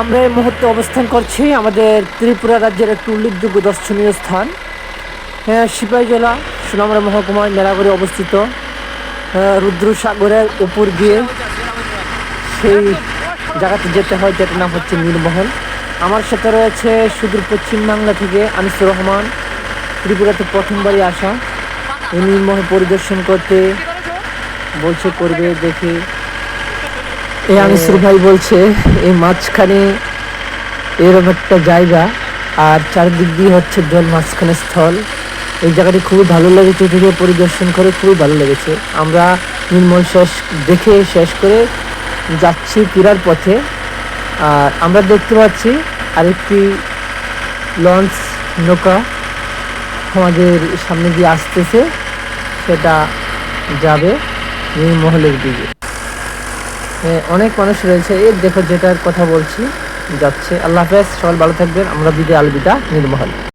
আমরা এই মুহূর্তে অবস্থান করছি আমাদের ত্রিপুরা রাজ্যের একটি উল্লেখযোগ্য দর্শনীয় স্থান। হ্যাঁ সিপাহীজলা সুনামরা মহকুমায় মেলাগড়ে অবস্থিত রুদ্র সাগরের উপর দিয়ে সেই জায়গাতে যেতে হয়, যেটার নাম হচ্ছে নীলমহল। আমার সাথে রয়েছে সুদূর পশ্চিম বাংলা থেকে আনিসুর রহমান, ত্রিপুরাতে প্রথমবারই আসা। এই নীলমহল পরিদর্শন করতে বলছে, করবে, দেখে এই আনিসুর ভাই বলছে, এই মাঝখানে এরকম একটা জায়গা আর চারিদিক দিয়ে হচ্ছে জল মাঝখানে স্থল। এই জায়গাটি খুবই ভালো লেগেছে থেকে পরিদর্শন করে খুবই ভালো লেগেছে। আমরা নির্মল শেষ, দেখে শেষ করে যাচ্ছি ফেরার পথে। আর আমরা দেখতে পাচ্ছি আরেকটি লঞ্চ নৌকা আমাদের সামনে দিয়ে আসতেছে। সেটা যাবে নীলমহলের দিকে। অনেক মানুষ রয়েছে। এই দেখো যেটার কথা বলছি, যাচ্ছে। আল্লাহ হাফেজ, সবাই ভালো থাকবেন। আমরা বিদে আলবিদা নির্মহল